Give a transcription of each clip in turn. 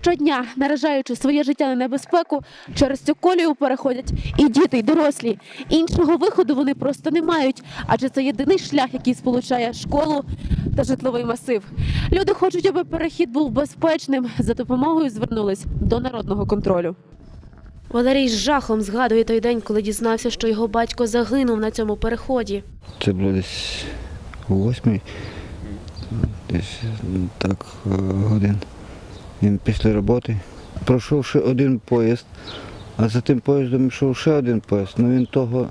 Щодня, наражаючи своє життя на небезпеку, через цю колію переходять і діти, і дорослі. Іншого виходу вони просто не мають, адже це єдиний шлях, який сполучає школу та житловий масив. Люди хочуть, аби перехід був безпечним. За допомогою звернулись до народного контролю. Валерій з жахом згадує той день, коли дізнався, що його батько загинув на цьому переході. Це було десь восьмій, десь так е, годин. Він після роботи. Пройшов ще один поїзд, а за тим поїздом йшов ще один поїзд, але він того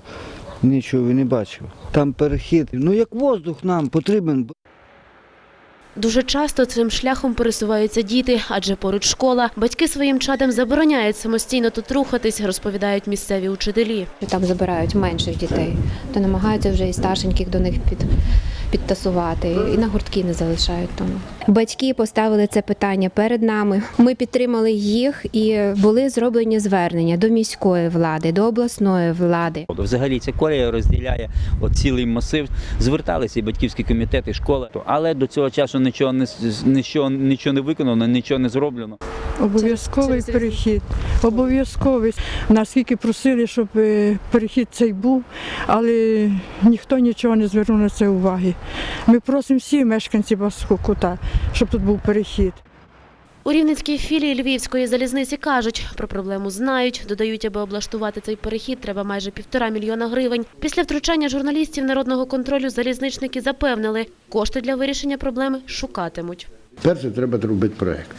нічого не бачив. Там перехід, ну як воздух нам потрібен. Дуже часто цим шляхом пересуваються діти, адже поруч школа. Батьки своїм чадам забороняють самостійно тут рухатись, розповідають місцеві учителі. Там забирають менших дітей, то намагаються вже і старшеньких до них під, підтасувати, і на гуртки не залишають тому. Батьки поставили це питання перед нами. Ми підтримали їх і були зроблені звернення до міської влади, до обласної влади. Взагалі ця колія розділяє от цілий масив. Зверталися і батьківські комітети, і школи, але до цього часу нічого не нічого, нічого не виконано, нічого не зроблено. Обов'язковий перехід, обов'язковий. Наскільки просили, щоб е, перехід цей був, але ніхто нічого не звернув на це уваги. Ми просимо всі мешканці Баского кута, щоб тут був перехід. У Рівненській філії Львівської залізниці кажуть, про проблему знають. Додають, аби облаштувати цей перехід, треба майже півтора мільйона гривень. Після втручання журналістів народного контролю залізничники запевнили, кошти для вирішення проблеми шукатимуть. Перше, треба робити проєкт.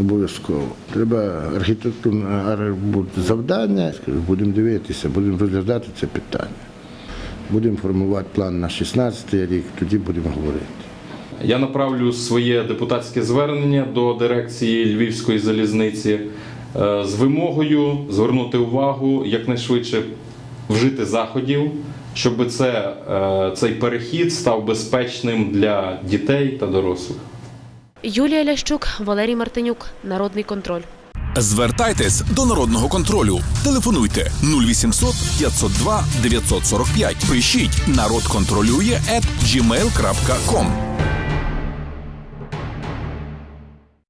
Обов'язково. Треба архітектурне завдання. Будемо дивитися, будемо розглядати це питання. Будемо формувати план на 16 рік, тоді будемо говорити. Я направлю своє депутатське звернення до дирекції Львівської залізниці е, з вимогою звернути увагу якнайшвидше вжити заходів, щоб це, е, цей перехід став безпечним для дітей та дорослих. Юлія Лящук, Валерій Мартинюк, Народний контроль. Звертайтесь до народного контролю. Телефонуйте 0800 502 945. Пишіть народ контролює gmail.com.